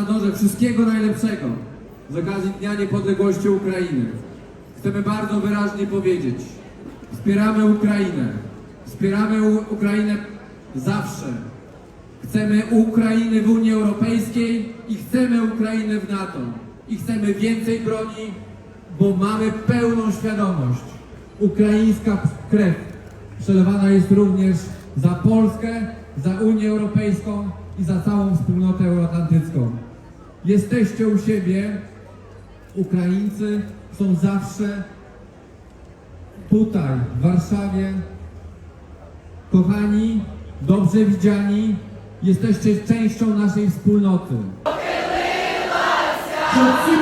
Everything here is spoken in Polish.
życzę wszystkiego najlepszego z okazji Dnia Niepodległości Ukrainy. Chcemy bardzo wyraźnie powiedzieć, wspieramy Ukrainę. Wspieramy Ukrainę zawsze. Chcemy Ukrainy w Unii Europejskiej i chcemy Ukrainy w NATO. I chcemy więcej broni, bo mamy pełną świadomość. Ukraińska krew przelewana jest również za Polskę, za Unię Europejską i za całą wspólnotę euroatlantycką. Jesteście u siebie, Ukraińcy są zawsze tutaj, w Warszawie, Kochani, dobrze widziani, jesteście częścią naszej wspólnoty. Chłopcy